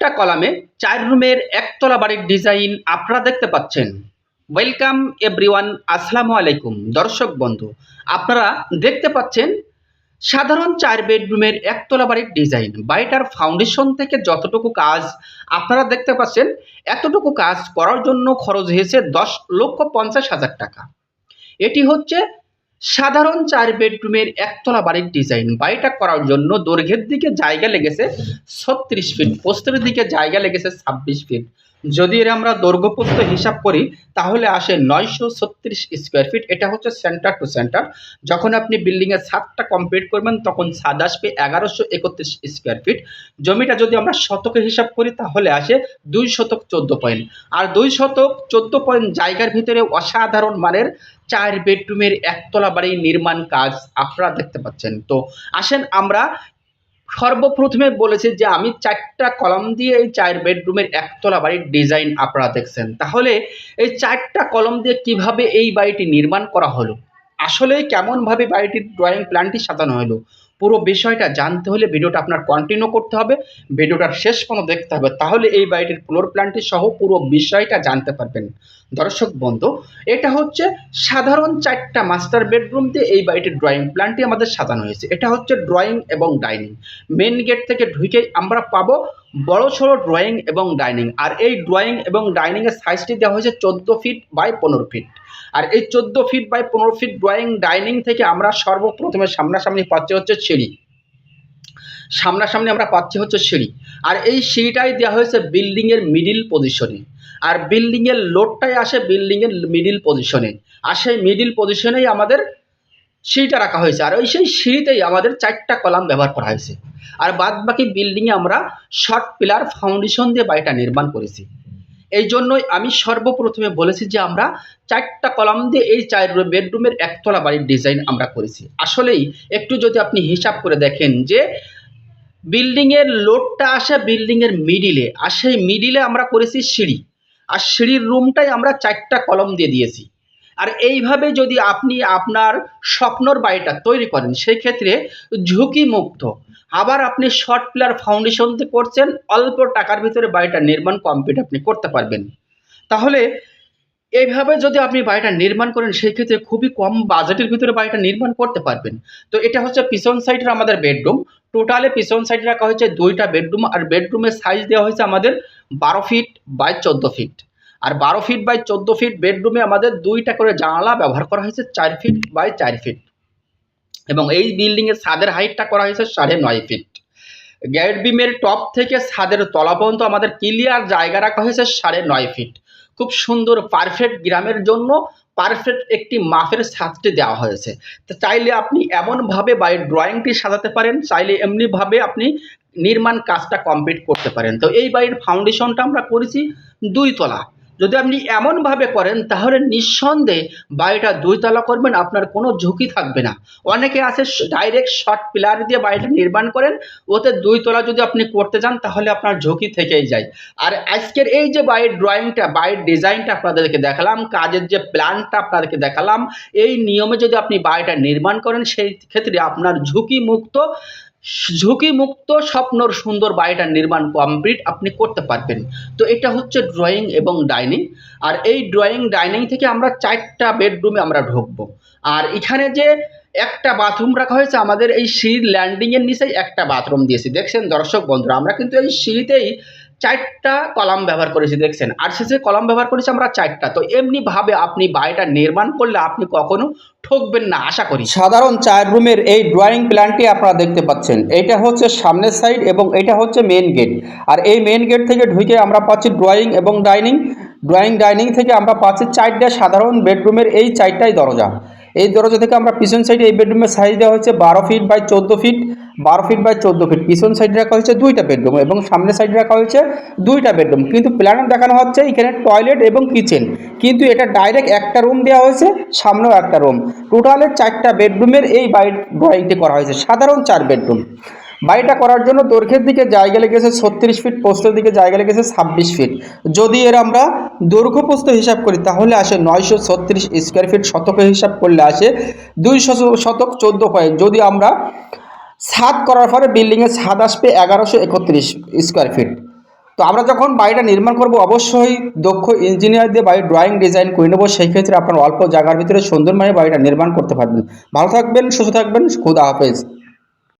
চারটা কলামে চার রুমের একতলা বাড়ির ডিজাইন আপনারা দেখতে পাচ্ছেন। ওয়েলকাম এভরিওয়ান, আসসালামু আলাইকুম। দর্শক বন্ধু, আপনারা দেখতে পাচ্ছেন সাধারণ চার বেডরুমের একতলা বাড়ির ডিজাইন। বাড়িটার ফাউন্ডেশন থেকে যতটুকু কাজ আপনারা দেখতে পাচ্ছেন, এতটুকু কাজ করার জন্য খরচ হয়েছে দশ লক্ষ পঞ্চাশ হাজার টাকা। এটি হচ্ছে সাধারণ চার বেডরুমের একতলা বাড়ির ডিজাইন। বাড়িটা করার জন্য দৈর্ঘ্যের দিকে জায়গা লেগেছে ছত্রিশ ফিট পোস্তের দিকে জায়গা লেগেছে ছাব্বিশ ফিট। যদি এর আমরা দৈর্ঘ্য হিসাব করি, তাহলে আসে নয়শো ছত্রিশ স্কোয়ার ফিট এটা হচ্ছে সেন্টার টু সেন্টার যখন আপনি বিল্ডিংয়ের ছাদটা কমপ্লিট করবেন, তখন ছাদ আসবে এগারোশো একত্রিশ স্কোয়ার ফিট জমিটা যদি আমরা শতকে হিসাব করি, তাহলে আসে দুই শতক চোদ্দ পয়েন্ট আর দুই শতক চোদ্দ পয়েন্ট জায়গার ভিতরে অসাধারণ মানের চার বেডরুমের একতলা বাড়ি নির্মাণ কাজ আপনারা দেখতে পাচ্ছেন। তো আসেন আমরা সর্বপ্রথমে বলেছে যে আমি চারটা কলম দিয়ে এই চার বেডরুমের একতলা বাড়ির ডিজাইন আপনারা দেখছেন। তাহলে এই চারটা কলম দিয়ে কীভাবে এই বাড়িটি নির্মাণ করা হলো? আসলে কেমনভাবে বাড়িটির ড্রয়িং প্ল্যানটি সাজানো হলো? পুরো বিষয়টা জানতে হলে ভিডিওটা আপনার কন্টিনিউ করতে হবে ভিডিওটার শেষ পর্যন্ত দেখতে হবে, তাহলে এই বাড়িটির ফ্লোর প্ল্যানটি সহ পুরো বিষয়টা জানতে পারবেন। দর্শক বন্ধু, এটা হচ্ছে সাধারণ চারটা মাস্টার বেডরুম দিয়ে এই বাড়িটির ড্রয়িং প্ল্যানটি আমাদের সাজানো হয়েছে। এটা হচ্ছে ড্রয়িং এবং ডাইনিং মেন গেট থেকে ঢুকেই আমরা পাবো বড় সড়ো ড্রয়িং এবং ডাইনিং আর এই ড্রয়িং এবং ডাইনিংয়ের সাইজটি দেওয়া হয়েছে চোদ্দ ফিট বাই পনেরো ফিট আর এই চোদ্দ ফিট বাই পনেরো ফিট ড্রয়িং ডাইনিং থেকে আমরা সর্বপ্রথমে সামনাসামনি পাচ্ছি হচ্ছে সিঁড়ি। সামনাসামনি আমরা পাচ্ছি হচ্ছে সিঁড়ি। আর এই সিঁড়িটাই দেওয়া হয়েছে বিল্ডিংয়ের মিডিল পজিশনে আর বিল্ডিংয়ের লোডটাই আসে বিল্ডিংয়ের মিডিল পজিশনে আর সেই মিডিল পজিশনেই আমাদের সিঁড়িটা রাখা হয়েছে। আর ওই সেই সিঁড়িতেই আমাদের চারটা কলাম ব্যবহার করা হয়েছে। আর বাদ বাকি বিল্ডিংয়ে আমরা শর্ট পিলার ফাউন্ডেশন দিয়ে বাড়িটা নির্মাণ করেছি। এই জন্যই আমি সর্বপ্রথমে বলেছি যে আমরা চারটা কলাম দিয়ে এই চার বেডরুমের একতলা বাড়ির ডিজাইন আমরা করেছি। আসলেই একটু যদি আপনি হিসাব করে দেখেন যে বিল্ডিংয়ের লোডটা আসে বিল্ডিংয়ের মিডিলে আর সেই মিডিলে আমরা করেছি সিঁড়ি। আর সিঁড়ির রুমটাই আমরা চারটা কলম দিয়ে দিয়েছি। আর এইভাবে যদি আপনি আপনার স্বপ্নর বাড়িটা তৈরি করেন সেই ক্ষেত্রে ঝুঁকি মুক্ত আবার আপনি শর্ট প্লেয়ার ফাউন্ডেশন করছেন, অল্প টাকার ভিতরে বাড়িটা নির্মাণ কমপ্লিট আপনি করতে পারবেন। তাহলে এইভাবে যদি আপনি বাড়িটা নির্মাণ করেন সেই ক্ষেত্রে খুবই কম বাজেটের ভিতরে বাড়িটা নির্মাণ করতে পারবেন। তো এটা হচ্ছে পিছন সাইডের আমাদের বেডরুম টোটালে পিছন সাইডে রাখা হয়েছে দুইটা বেডরুম আর বেডরুমের সাইজ দেওয়া হয়েছে আমাদের বারো ফিট বাই চোদ্দ ফিট আর বারো ফিট বাই চোদ্দ ফিট বেডরুমে আমাদের দুইটা করে জানালা ব্যবহার করা হয়েছে, চার ফিট বাই চার ফিট এবং এই বিল্ডিংয়ের ছাদের হাইটটা করা হয়েছে সাড়ে নয় ফিট গ্যাট বিমের টপ থেকে ছাদের তলা পর্যন্ত আমাদের ক্লিয়ার জায়গা রাখা হয়েছে সাড়ে নয় ফিট খুব সুন্দর পারফেক্ট গ্রামের জন্য পারফেক্ট একটি মাপের ছাদটি দেওয়া হয়েছে। তো চাইলে আপনি এমনভাবে বাড়ির ড্রয়িংটি সাজাতে পারেন, চাইলে এমনিভাবে আপনি নির্মাণ কাজটা কমপ্লিট করতে পারেন। তো এই বাড়ির ফাউন্ডেশনটা আমরা করেছি দুই তলা। যদি আপনি এমনভাবে করেন, তাহলে নিঃসন্দেহে বাড়িটা দুইতলা করবেন, আপনার কোনো ঝুঁকি থাকবে না। অনেকে আছে ডাইরেক্ট শর্ট পিলার দিয়ে বাড়িটা নির্মাণ করেন, ওতে দুইতলা যদি আপনি করতে যান তাহলে আপনার ঝুঁকি থেকেই যায়। আর আজকের এই যে বাড়ির ড্রয়িংটা বাড়ির ডিজাইনটা আপনাদেরকে দেখালাম, কাজের যে প্ল্যানটা আপনাদেরকে দেখালাম, এই নিয়মে যদি আপনি বাড়িটা নির্মাণ করেন, সেই ক্ষেত্রে আপনার ঝুঁকি মুক্ত ঝুঁকিমুক্ত স্বপ্নর সুন্দর বাড়িটা নির্মাণ কমপ্লিট আপনি করতে পারবেন। তো এটা হচ্ছে ড্রয়িং এবং ডাইনিং আর এই ড্রয়িং ডাইনিং থেকে আমরা চারটা বেডরুমে আমরা ঢুকবো। আর এখানে যে একটা বাথরুম রাখা হয়েছে, আমাদের এই সিঁড়ির ল্যান্ডিংয়ের নিচেই একটা বাথরুম দিয়েছি। দেখছেন দর্শক বন্ধুরা, আমরা কিন্তু এই সিঁড়িতেই চারটা কলাম ব্যবহার করেছি, দেখছেন? আর শেষে কলাম ব্যবহার করেছি আমরা চারটা। তো এমনিভাবে আপনি বাড়িটা নির্মাণ করলে আপনি কখনো ঠকবেন না, আশা করি। সাধারণ চার রুমের এই ড্রয়িং প্ল্যানটি আপনারা দেখতে পাচ্ছেন। এটা হচ্ছে সামনের সাইড এবং এটা হচ্ছে মেন গেট আর এই মেন গেট থেকে ঢুকে আমরা পাচ্ছি ড্রয়িং এবং ডাইনিং ড্রয়িং ডাইনিং থেকে আমরা পাচ্ছি চারটা সাধারণ বেডরুমের এই চারটাই দরজা। এই দরজা থেকে আমরা পিছন সাইডে এই বেডরুমের সাইজ দেওয়া হয়েছে বারো ফিট বাই চোদ্দ ফিট বারো ফিট বাই চোদ্দ ফিট পিছন সাইডে রাখা হয়েছে দুইটা বেডরুম এবং সামনের সাইডে রাখা হয়েছে দুইটা বেডরুম কিন্তু প্ল্যানে দেখানো হচ্ছে এখানে টয়লেট এবং কিচেন কিন্তু এটা ডাইরেক্ট একটা রুম দেওয়া হয়েছে, সামনেও একটা রুম টোটালের চারটা বেডরুমের এই বাড়ির ড্রয়িংটি করা হয়েছে। সাধারণ চার বেডরুম বাড়িটা করার জন্য দৈর্ঘ্যের দিকে জায়গা লেগেছে ছত্রিশ ফিট পোস্টের দিকে জায়গা লেগেছে ছাব্বিশ ফিট যদি এর আমরা দৈর্ঘ্য পোস্ত হিসাব করি, তাহলে আসে নয়শো ছত্রিশ স্কোয়ার ফিট শতকে হিসাব করলে আসে দুইশো শতক চোদ্দ পয়েন্ট যদি আমরা ছাদ করার পরে বিল্ডিংয়ের ছাদ আসবে এগারোশো একত্রিশ স্কোয়ার ফিট তো আমরা যখন বাড়িটা নির্মাণ করব, অবশ্যই দক্ষ ইঞ্জিনিয়ার দিয়ে বাড়ির ড্রয়িং ডিজাইন করে নেব। সেই ক্ষেত্রে আপনার অল্প জায়গার ভিতরে সুন্দরভাবে বাড়িটা নির্মাণ করতে পারবেন। ভালো থাকবেন, সুস্থ থাকবেন, খুদা হাফেজ।